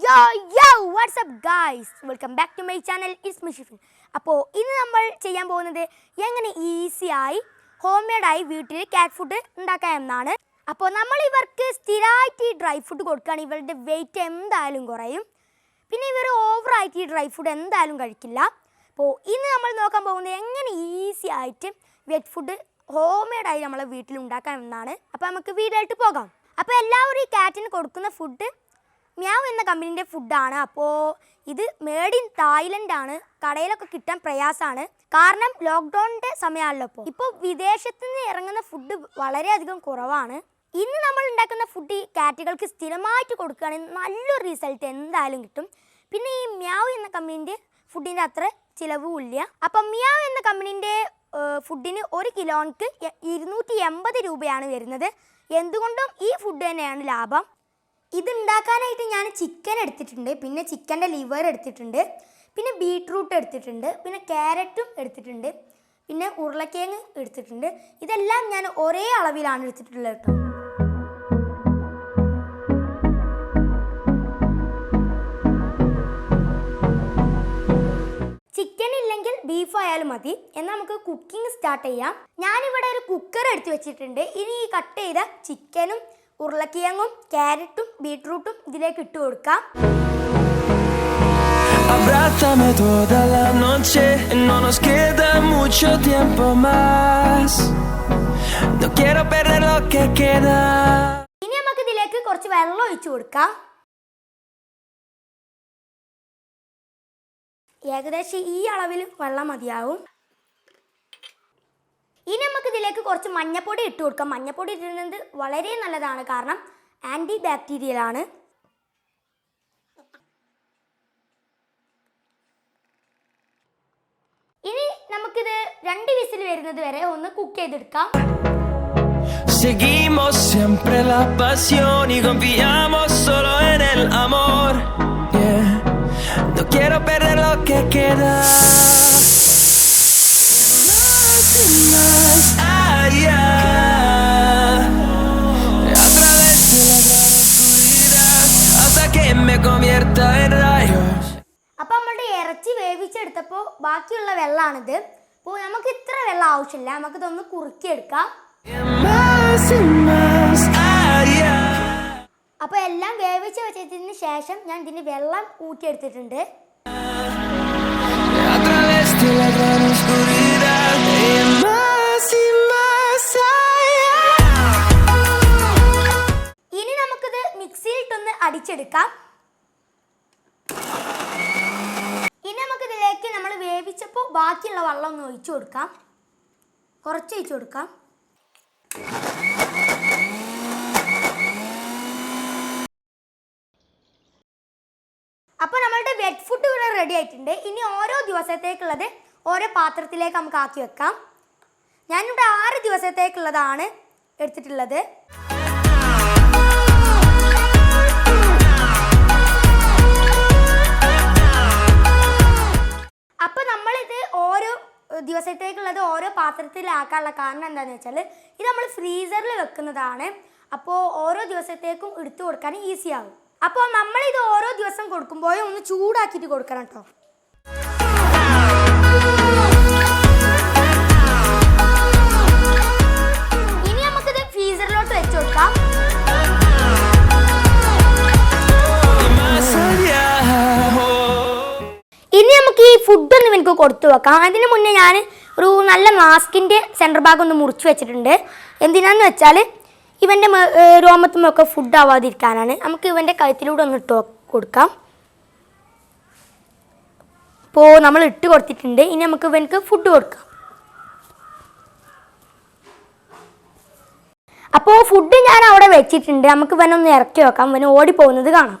Yo yo what's up guys welcome back to my channel it's മിഷിഫിൻ അപ്പോൾ ഇന്ന് നമ്മൾ ചെയ്യാൻ പോകുന്നത് എങ്ങനെ ഈസിയായി ഹോം മെയ്ഡായി വീട്ടിൽ കാറ്റ് ഫുഡ് ഉണ്ടാക്കാം എന്നാണ്. അപ്പോൾ നമ്മൾ ഇവർക്ക് സ്ഥിരമായിട്ട് ഈ ഡ്രൈ ഫുഡ് കൊടുക്കുകയാണ്. ഇവരുടെ വെയിറ്റ് എന്തായാലും കുറയും. പിന്നെ ഇവർ ഓവറായിട്ട് ഈ ഡ്രൈ ഫുഡ് എന്തായാലും കഴിക്കില്ല. അപ്പോൾ ഇന്ന് നമ്മൾ നോക്കാൻ പോകുന്നത് എങ്ങനെ ഈസി ആയിട്ട് വെറ്റ് ഫുഡ് ഹോം മെയ്ഡായി നമ്മളെ വീട്ടിൽ ഉണ്ടാക്കാം എന്നാണ്. അപ്പോൾ നമുക്ക് വീടായിട്ട് പോകാം. അപ്പോൾ എല്ലാവരും ഈ കാറ്റിന് കൊടുക്കുന്ന ഫുഡ് മ്യാവ് എന്ന കമ്പനീന്റെ ഫുഡാണ്. അപ്പോൾ ഇത് മേഡ് ഇൻ തായ്ലൻഡ് ആണ്. കടയിലൊക്കെ കിട്ടാൻ പ്രയാസമാണ് കാരണം ലോക്ക്ഡൗണിന്റെ സമയമാണല്ലോ ഇപ്പോൾ ഇപ്പോൾ വിദേശത്ത് നിന്ന് ഇറങ്ങുന്ന ഫുഡ് വളരെയധികം കുറവാണ്. ഇന്ന് നമ്മൾ ഉണ്ടാക്കുന്ന ഫുഡ് ഈ കാറ്റുകൾക്ക് സ്ഥിരമായിട്ട് കൊടുക്കുകയാണെങ്കിൽ നല്ലൊരു റിസൾട്ട് എന്തായാലും കിട്ടും. പിന്നെ ഈ മ്യാവ് എന്ന കമ്പനീന്റെ ഫുഡിന്റെ അത്ര ചിലവും ഇല്ല. അപ്പം മ്യാവ് എന്ന കമ്പനീന്റെ ഫുഡിന് ഒരു കിലോയ്ക്ക് ഇരുന്നൂറ്റി എൺപത് രൂപയാണ് വരുന്നത്. എന്തുകൊണ്ടും ഈ ഫുഡ് തന്നെയാണ് ലാഭം. ഇത് ഉണ്ടാക്കാനായിട്ട് ഞാൻ ചിക്കൻ എടുത്തിട്ടുണ്ട്. പിന്നെ ചിക്കന്റെ ലിവർ എടുത്തിട്ടുണ്ട്. പിന്നെ ബീട്രൂട്ട് എടുത്തിട്ടുണ്ട്. പിന്നെ ക്യാരറ്റും എടുത്തിട്ടുണ്ട്. പിന്നെ ഉരുളക്കിഴങ്ങ് എടുത്തിട്ടുണ്ട്. ഇതെല്ലാം ഞാൻ ഒരേ അളവിലാണ് എടുത്തിട്ടുള്ളത് കേട്ടോ. ചിക്കൻ ഇല്ലെങ്കിൽ ബീഫ് ആയാലും മതി. എന്നാൽ നമുക്ക് കുക്കിംഗ് സ്റ്റാർട്ട് ചെയ്യാം. ഞാനിവിടെ ഒരു കുക്കർ എടുത്തു വെച്ചിട്ടുണ്ട്. ഇനി ഈ കട്ട് ചെയ്ത ചിക്കനും ഉരുളക്കിഴങ്ങും ക്യാരറ്റും ബീട്രൂട്ടും ഇതിലേക്ക് ഇട്ട് കൊടുക്കാം Abrázame toda la noche, no nos queda mucho tiempo más. No quiero perder lo que queda. ഇനി നമുക്ക് ഇതിലേക്ക് കുറച്ച് വെള്ളം ഒഴിച്ചു കൊടുക്കാം ഏകദേശം ഈ അളവിൽ വെള്ളം മതിയാവും ഇതിലേക്ക് കുറച്ച് മഞ്ഞപ്പൊടി ഇട്ട് കൊടുക്കാം മഞ്ഞപ്പൊടി ഇടുന്നത് വളരെ നല്ലതാണ് കാരണം ആന്റി ബാക്ടീരിയലാണ് ഇനി നമുക്കിത് രണ്ട് വിസിൽ വരുന്നത് വരെ ഒന്ന് കുക്ക് ചെയ്തെടുക്കാം Seguimos siempre la pasión y confiamos solo en el amor. Yeah. No quiero perder lo que queda. Más y más ഇറച്ചി ബാക്കിയുള്ള വെള്ളമാണിത് അപ്പോൾ നമുക്ക് ഇത്ര വെള്ളം ആവശ്യമില്ല നമുക്കിതൊന്ന് കുറുക്കിയെടുക്കാം. അപ്പോൾ എല്ലാം വേവിച്ച് വെച്ചതിന് ശേഷം ഞാൻ ഇതിന് വെള്ളം ഊറ്റിയെടുത്തിട്ടുണ്ട്. ഇനി നമുക്കിത് മിക്സിയിലിട്ടൊന്ന് അടിച്ചെടുക്കാം ഇനി നമുക്കിതിലേക്ക് നമ്മൾ വേവിച്ചപ്പോൾ ബാക്കിയുള്ള വെള്ളം ഒന്ന് ഒഴിച്ചു കൊടുക്കാം. കുറച്ച് ഒഴിച്ചു കൊടുക്കാം. അപ്പോൾ നമ്മളുടെ വെറ്റ് ഫുഡ് ഇവിടെ റെഡി ആയിട്ടുണ്ട്. ഇനി ഓരോ ദിവസത്തേക്കുള്ളത് ഓരോ പാത്രത്തിലേക്ക് നമുക്ക് ആക്കി വെക്കാം. ഞാനിവിടെ ആറ് ദിവസത്തേക്കുള്ളതാണ് എടുത്തിട്ടുള്ളത്. പാത്രത്തിലാക്കാനുള്ള കാരണം എന്താണെന്ന് വെച്ചാൽ ഇത് നമ്മൾ ഫ്രീസറിൽ വെക്കുന്നതാണ്. അപ്പോൾ ഓരോ ദിവസത്തേക്കും എടുത്തു കൊടുക്കാൻ ഈസിയാകും അപ്പോൾ നമ്മളിത് ഓരോ ദിവസം കൊടുക്കുമ്പോഴും ഒന്ന് ചൂടാക്കിയിട്ട് കൊടുക്കണം കേട്ടോ നമുക്ക് ഈ ഫുഡൊന്ന് എനിക്ക് കൊടുത്തു വെക്കാം. അതിന് മുന്നേ ഞാൻ ഒരു നല്ല മാസ്കിന്റെ സെന്റർ ഭാഗം ഒന്ന് മുറിച്ച് വെച്ചിട്ടുണ്ട്. എന്തിനാന്ന് വെച്ചാൽ ഇവന്റെ രോമത്തുമൊക്കെ ഫുഡ് ആവാതിരിക്കാനാണ്. നമുക്ക് ഇവന്റെ കഴുത്തിലൂടെ ഒന്ന് ഇട്ട് കൊടുക്കാം. ഇപ്പോൾ നമ്മൾ ഇട്ട് കൊടുത്തിട്ടുണ്ട്. ഇനി നമുക്ക് ഇവനക്ക് ഫുഡ് കൊടുക്കാം. അപ്പോൾ ഫുഡ് ഞാൻ അവിടെ വെച്ചിട്ടുണ്ട്. നമുക്ക് ഇവനൊന്ന് ഇറക്കി വെക്കാം. ഇവന് ഓടിപ്പോകുന്നത് കാണാം tabby food Encontrando vida en el camino, melodías que no hemos tocado. Y yo no quiero descansar.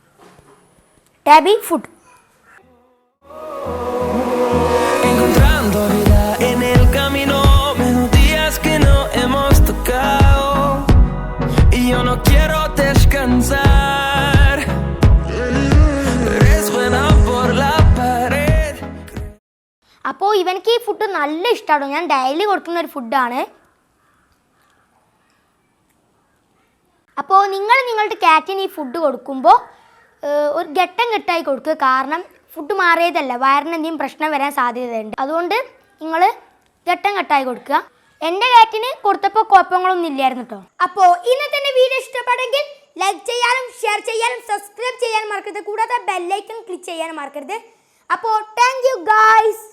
Eres buena por la Food. അപ്പോൾ ഇവനക്ക് ഈ ഫുഡ് നല്ല ഇഷ്ടമാണ് ഞാൻ ഡെയിലി കൊടുക്കുന്ന ഒരു ഫുഡാണ് അപ്പോൾ നിങ്ങൾ നിങ്ങളുടെ കാറ്റിന് ഈ ഫുഡ് കൊടുക്കുമ്പോൾ ഒരു ഘട്ടം ഘട്ടമായി കൊടുക്കുക. കാരണം ഫുഡ് മാറിയതല്ല. വയറിന് എന്തെങ്കിലും പ്രശ്നം വരാൻ സാധ്യതയുണ്ട്. അതുകൊണ്ട് നിങ്ങൾ ഘട്ടം ഘട്ടമായി കൊടുക്കുക. എന്റെ കാറ്റിന് കൊടുത്തപ്പോൾ കുഴപ്പങ്ങളൊന്നും ഇല്ലായിരുന്നു കേട്ടോ അപ്പോൾ ഇന്നത്തെ വീഡിയോ ഇഷ്ടപ്പെട്ടെങ്കിൽ ലൈക്ക് ചെയ്യാനും ഷെയർ ചെയ്യാനും സബ്സ്ക്രൈബ് ചെയ്യാനും മറക്കരുത്. കൂടാതെ ബെല്ലൈക്കൺ ക്ലിക്ക് ചെയ്യാനും മറക്കരുത്. അപ്പോൾ താങ്ക് യു ഗായ്സ്